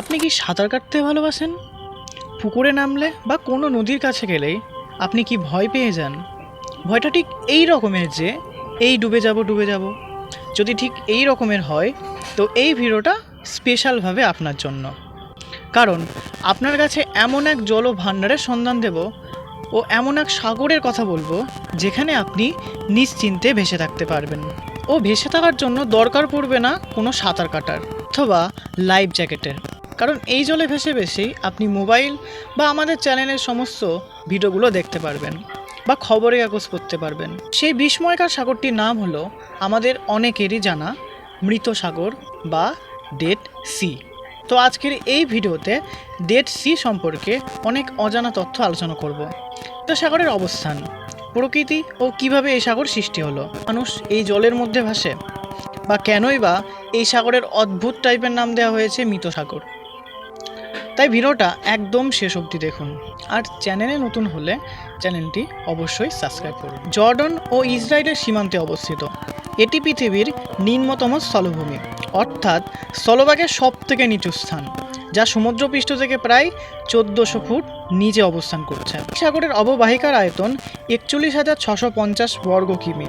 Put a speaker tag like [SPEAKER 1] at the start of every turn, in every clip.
[SPEAKER 1] আপনি কি সাঁতার কাটতে ভালোবাসেন? পুকুরে নামলে বা কোনো নদীর কাছে গেলেই আপনি কি ভয় পেয়ে যান? ভয়টা ঠিক এই রকমের যে এই ডুবে যাব ডুবে যাব। যদি ঠিক এই রকমের হয়, তো এই ভিডিওটা স্পেশালভাবে আপনার জন্য। কারণ আপনার কাছে এমন এক জল ভাণ্ডারের সন্ধান দেব ও এমন এক সাগরের কথা বলব যেখানে আপনি নিশ্চিন্তে ভেসে থাকতে পারবেন। ও ভেসে থাকার জন্য দরকার পড়বে না কোনো সাঁতার কাটার অথবা লাইফ জ্যাকেটের। কারণ এই জলে ভেসে ভেসেই আপনি মোবাইল বা আমাদের চ্যানেলের সমস্ত ভিডিওগুলো দেখতে পারবেন বা খবরে কাগজ পড়তে পারবেন। সেই বিস্ময়কার সাগরটির নাম হলো আমাদের অনেকেরই জানা মৃত সাগর বা ডেড সি। তো আজকের এই ভিডিওতে ডেড সি সম্পর্কে অনেক অজানা তথ্য আলোচনা করব। মৃত সাগরের অবস্থান, প্রকৃতি ও কীভাবে এই সাগর সৃষ্টি হলো, মানুষ এই জলের মধ্যে ভাসে, বা কেনই বা এই সাগরের অদ্ভুত টাইপের নাম দেওয়া হয়েছে মৃত সাগর। তাই ভিডিওটা একদম শেষ অবধি দেখুন। আর চ্যানেলে নতুন হলে চ্যানেলটি অবশ্যই সাবস্ক্রাইব করুন। জর্ডন ও ইসরায়েলের সীমান্তে অবস্থিত। এটি পৃথিবীর নিম্নতম স্থলভূমি, অর্থাৎ স্থলভাগের সব থেকে নিচু স্থান, যা সমুদ্রপৃষ্ঠ থেকে প্রায় চোদ্দোশো ফুট নিচে অবস্থান করছে। সাগরের অববাহিকার আয়তন একচল্লিশ হাজার ছশো পঞ্চাশ বর্গ কিমি।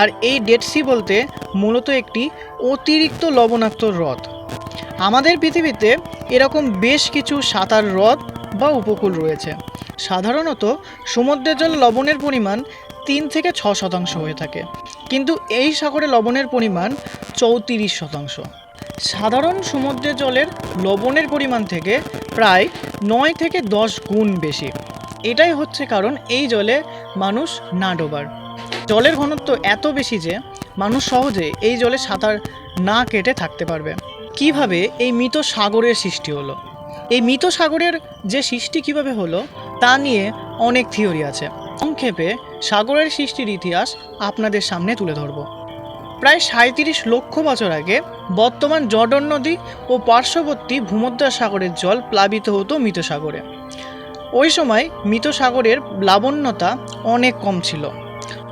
[SPEAKER 1] আর এই ডেড সি বলতে মূলত একটি অতিরিক্ত লবণাক্ত হ্রদ। আমাদের পৃথিবীতে এরকম বেশ কিছু সাঁতার হ্রদ বা উপকূল রয়েছে। সাধারণত সমুদ্রের জল লবণের পরিমাণ তিন থেকে ছ শতাংশ হয়ে থাকে। কিন্তু এই সাগরে লবণের পরিমাণ চৌত্রিশ শতাংশ। সাধারণ সমুদ্রের জলের লবণের পরিমাণ থেকে প্রায় নয় থেকে দশ গুণ বেশি। এটাই হচ্ছে কারণ এই জলে মানুষ না ডোবার। জলের ঘনত্ব এত বেশি যে মানুষ সহজে এই জলে সাঁতার না কেটে থাকতে পারবে। কীভাবে এই মৃত সাগরের সৃষ্টি হলো? এই মৃত সাগরের যে সৃষ্টি কীভাবে হলো, তা নিয়ে অনেক থিওরি আছে। সংক্ষেপে সাগরের সৃষ্টির ইতিহাস আপনাদের সামনে তুলে ধরব। প্রায় সাঁত্রিশ লক্ষ বছর আগে বর্তমান জর্ডন নদী ও পার্শ্ববর্তী ভূমধ্য সাগরের জল প্লাবিত হতো মৃত সাগরে। ওই সময় মৃত সাগরের লাবণ্যতা অনেক কম ছিল।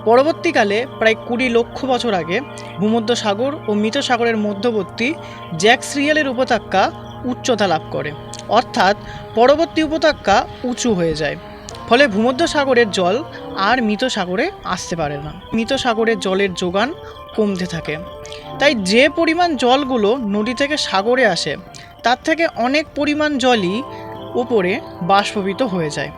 [SPEAKER 1] পরবর্তীকালে প্রায় কুড়ি লক্ষ বছর আগে ভূমধ্য সাগর ও মৃত সাগরের মধ্যবর্তী জ্যাক সিরিয়ালের উপত্যকা উচ্চতা লাভ করে। অর্থাৎ পরবর্তী উপত্যকা উঁচু হয়ে যায়। ফলে ভূমধ্য সাগরের জল আর মৃত সাগরে আসতে পারে না। মৃত সাগরের জলের যোগান কমতে থাকে। তাই যে পরিমাণ জলগুলো নদী থেকে সাগরে আসে, তার থেকে অনেক পরিমাণ জলই উপরে বাষ্পীভূত হয়ে যায়।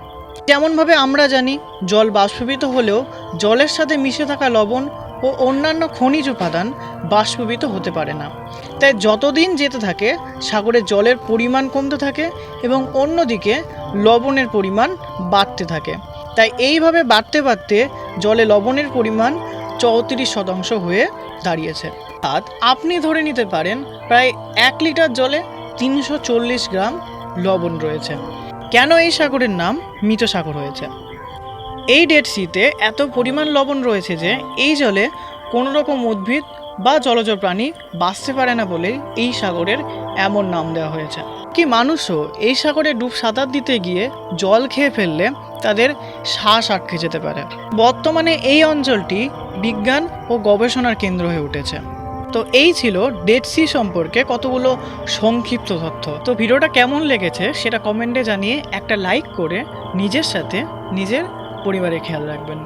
[SPEAKER 1] যেমনভাবে আমরা জানি, জল বাষ্পীভূত হলেও জলের সাথে মিশে থাকা লবণ ও অন্যান্য খনিজ উপাদান বাষ্পীভূত হতে পারে না। তাই যতদিন যেতে থাকে, সাগরে জলের পরিমাণ কমতে থাকে এবং অন্যদিকে লবণের পরিমাণ বাড়তে থাকে। তাই এইভাবে বাড়তে বাড়তে জলে লবণের পরিমাণ চৌত্রিশ শতাংশ হয়ে দাঁড়িয়েছে। আর আপনি ধরে নিতে পারেন, প্রায় এক লিটার জলে তিনশো চল্লিশ গ্রাম লবণ রয়েছে। কেন এই সাগরের নাম মৃত সাগর হয়েছে? এই ডেড সিতে এত পরিমাণ লবণ রয়েছে যে এই জলে কোনো রকম উদ্ভিদ বা জলজ প্রাণী বাঁচতে পারে না বলেই এই সাগরের এমন নাম দেওয়া হয়েছে। কি মানুষও এই সাগরে ডুব সাঁতার দিতে গিয়ে জল খেয়ে ফেললে তাদের শ্বাস আটকে যেতে পারে। বর্তমানে এই অঞ্চলটি বিজ্ঞান ও গবেষণার কেন্দ্র হয়ে উঠেছে। তো এই ছিল ডেড সি সম্পর্কে কতগুলো সংক্ষিপ্ত তথ্য। তো ভিডিওটা কেমন লেগেছে সেটা কমেন্টে জানিয়ে একটা লাইক করে নিজের সাথে নিজের পরিবারের খেয়াল রাখবেন।